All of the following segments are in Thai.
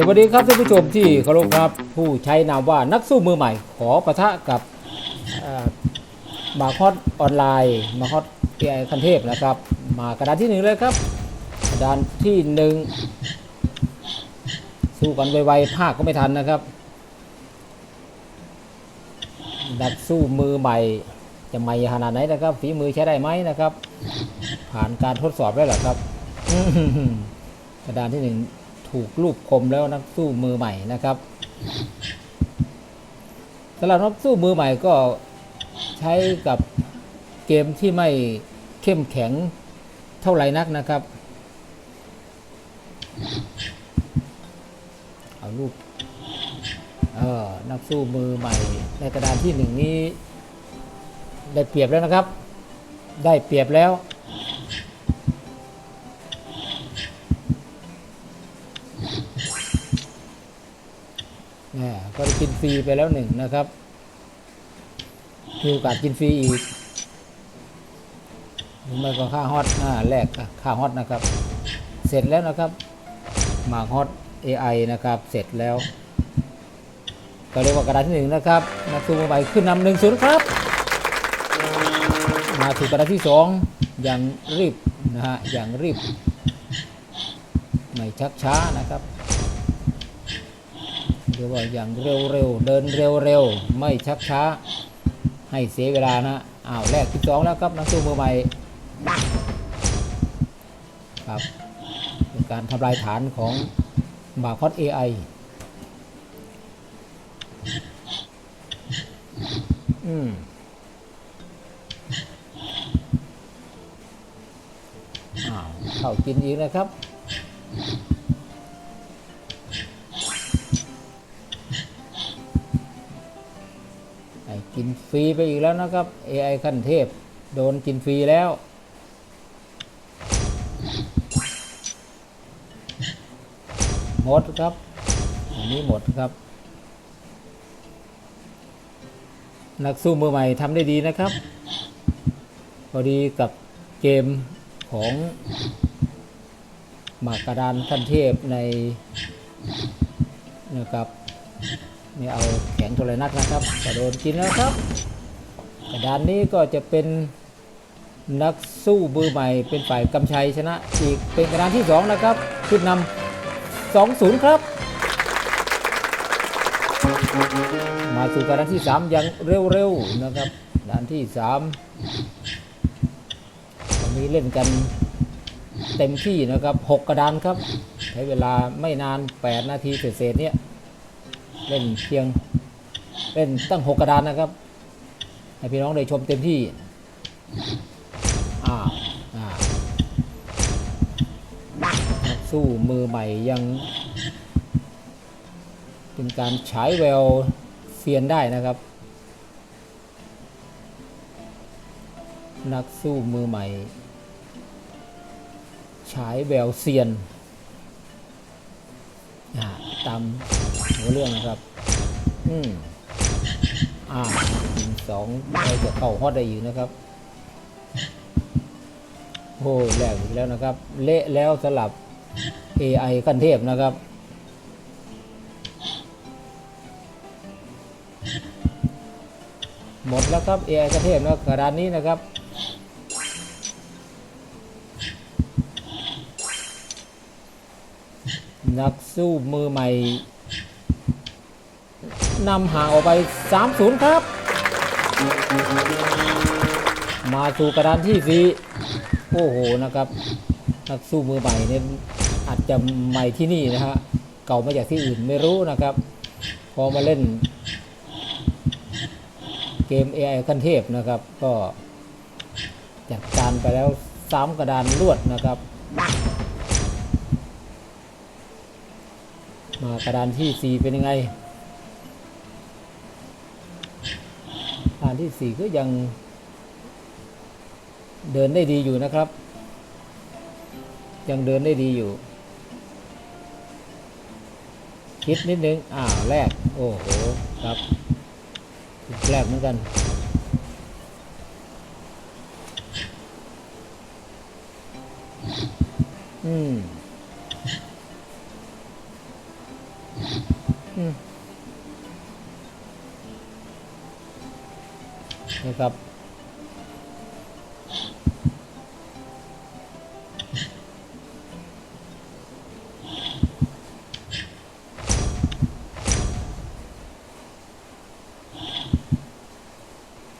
สวัสดีครับท่านผู้ชมที่เคารพครับ ผู้ใช้นามว่านักสู้มือใหม่ ขอประทะกับมาคอดออนไลน์มาคอดเอไอคันเทพนะครับ มากระดานที่หนึ่งเลยครับกระดานที่หนึ่งสู้กันไวๆภาคก็ไม่ทันนะครับนักสู้มือใหม่จะใหม่ขนาดไหนนะครับ ฝีมือใช้ได้ไหมนะครับ ผ่านการทดสอบแล้หรอครับกระดานที่หนึ่ง ถูกรูปคมแล้วนักสู้มือใหม่นะครับสำหรับนักสู้มือใหม่ก็ใช้กับเกมที่ไม่เข้มแข็งเท่าไหร่นักนะครับ เอารูปเออนักสู้มือใหม่ ในกระดานที่หนึ่งนี้ ได้เปรียบแล้วนะครับ ได้เปรียบแล้ว ก็ได้กินฟรีไปแล้วหนึ่งนะครับ มีโอกาสกินฟรีอีกหรือไม่ก็ค่าฮอตอ่าแรกค่าฮอตนะครับ เสร็จแล้วนะครับ หมากฮอต AI นะครับ เสร็จแล้ว ก็เรียกว่ากระดานที่หนึ่งนะครับ นักสู้มือใหม่ขึ้นนำหนึ่งศูนย์ครับ มาถึงกระดานที่สองอย่างรีบนะฮะ อย่างรีบ ไม่ชักช้านะครับ เรียกว่าอย่างเร็วๆเดินเร็วๆไม่ชักช้า ให้เสียเวลานะอ้าวแรกที่สองแล้วครับนักสู้มือใหม่ครับเป็นการทำลายฐานของบาคอด AI อืมอ้าวเข้ากินอีกนะครับ กินฟรีไปอีกแล้วนะครับ AI ขั้นเทพ โดนกินฟรีแล้ว หมดครับ อันนี้หมดครับ นักสู้มือใหม่ทำได้ดีนะครับ พอดีกับเกมของหมากกระดานขั้นเทพในนะครับ ไม่เอาแข็งโทรนักนะครับกระโดนกินแล้วครับ กระดานนี้ก็จะเป็นนักสู้มือใหม่เป็นฝ่ายกำชัยชนะ อีกเป็นกระดานที่ 2 นะครับขึ้นนำ2-0 ครับ มาสู่กระดานที่3อย่างเร็วๆนะครับกระดานที่3วันนี้เล่นกันเต็มที่นะครับ 6 กระดานครับ ใช้เวลาไม่นาน 8 นาทีเศษๆเนี่ย เล่นเพียงเล่นตั้งหกกระดานนะครับให้พี่น้องได้ชมเต็มที่อ้าวอ่านักสู้มือใหม่ยังเป็นการฉายแววเซียนได้นะครับ นักสู้มือใหม่ฉายแววเซียนอ่าตาม เรื่องนะครับ อืมอ่ายิงสองเราจะเข้าฮอตได้อยู่นะครับโอ้ยแรกอีกแล้วนะครับ เละแล้วสลับ AI ขั้นเทพนะครับ หมดแล้วครับ AI ขั้นเทพนะกระดานนี้นะครับนักสู้มือใหม่ นำห่างออกไป 3-0 ครับ มาสู่กระดานที่สีโอ้โหนะครับนักสู้มือใหม่เนี่ยอาจจะใหม่ที่นี่นะฮะเก่ามาจากที่อื่นไม่รู้นะครับ พอมาเล่น เกม AI ขั้นเทพนะครับ ก็จัดการไปแล้ว3กระดานรวดนะครับ มากระดานที่ 4 เป็นยังไงกระดาน ที่ 4 ก็ยังเดินได้ดีอยู่นะครับ ยังเดินได้ดีอยู่ คิดนิดนึงอ้าวแรก โอ้โห ครับแรกเหมือนกัน อืม นี่ครับ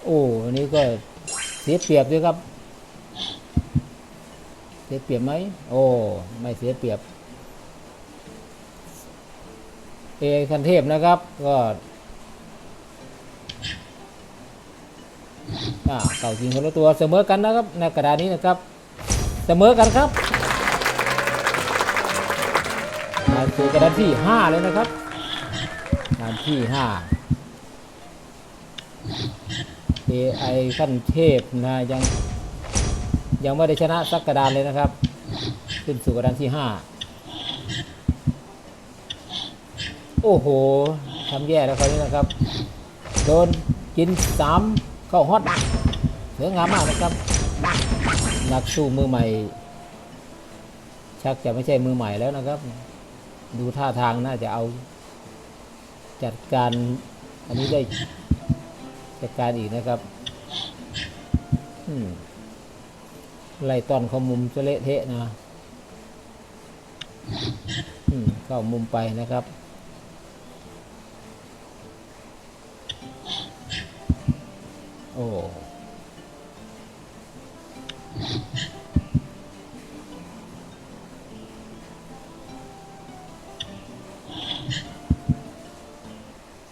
โอ้อันนี้ก็เสียเปรียบด้วยครับ เสียเปรียบไหม โอ้ ไม่เสียเปรียบ เอคันเทพนะครับ ก็ อ่าเก่าจริงคนละตัวเสมอกันนะครับในกระดานนี้นะครับ เสมอกันครับมาสู่กระดานที่ห้าเลยนะครับกระดานที่ห้า AI ขั้นเทพนะยังยังไม่ได้ชนะสักกระดานเลยนะครับ ขึ้นสู่กระดานที่ห้าโอ้โหทำแย่แล้วคราวนี้นะครับ โดนกินสามเข้าฮอต สวยงามมากนะครับ นักสู้มือใหม่ ชักจะไม่ใช่มือใหม่แล้วนะครับ ดูท่าทางน่าจะเอา จัดการอันนี้ได้จัดการอีกนะครับไล่ตอนเข้ามุมจะเละเทะนะเข้ามุมไปนะครับโอ้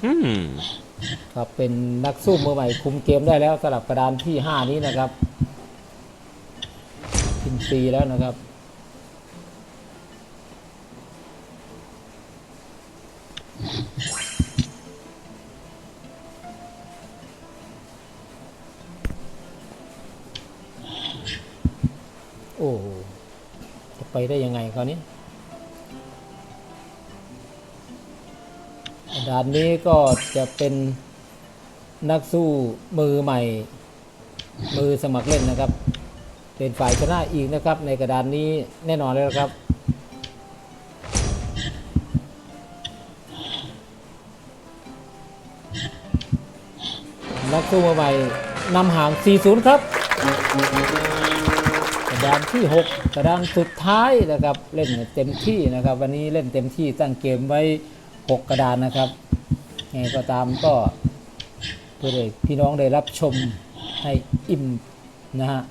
Hmm. ครับเป็นนักสู้มือใหม่คุมเกมได้แล้วสำหรับกระดานที่ 5 นี้นะครับกินฟรีแล้วนะครับ โอ้จะไปได้ยังไงคราวนี้ ด่านนี้ก็จะเป็นนักสู้มือใหม่ มือสมัครเล่นนะครับ เป็นฝ่ายชนะอีกนะครับ ในกระดานนี้แน่นอนแล้วครับนักสู้มือใหม่นำห่าง 40 ครับ กระดานที่ 6 กระดานสุดท้ายนะครับ เล่นเต็มที่นะครับ วันนี้เล่นเต็มที่ตั้งเกมไว้ 6กระดานนะครับยังไงก็ตามก็เพื่อให้พี่น้องได้รับชมให้อิ่มนะฮะ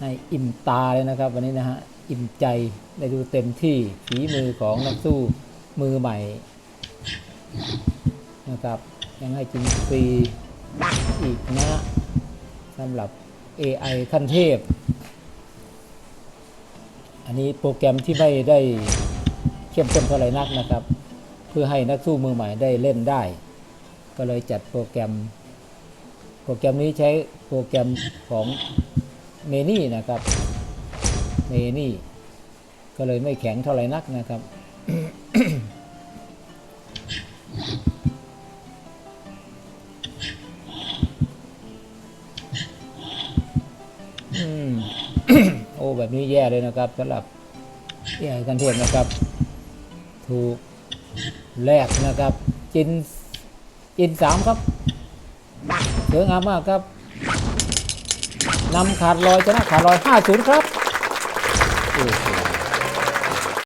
ให้อิ่มตาเลยนะครับ วันนี้นะฮะอิ่มใจได้ดูเต็มที่ฝีมือของนักสู้มือใหม่นะครับ ยังให้กินฟรีอีกนะฮะสำหรับ AI ขั้นเทพ อันนี้โปรแกรมที่ไม่ได้เข้มข้นเท่าไหร่นักนะครับ เพื่อให้นักสู้มือใหม่ได้เล่นได้ ก็เลยจัดโปรแกรม โปรแกรมนี้ใช้โปรแกรมของเมนี่นะครับเมนี่ก็เลยไม่แข็งเท่าไหร่นักนะครับโอ้แบบนี้แย่เลยนะครับสำหรับแย่กันเทพนะครับ ถูก แลกนะครับ จินจินสามครับสวยงามมากครับนำขาดลอยชนะขาดลอยห้าศูนย์ครับ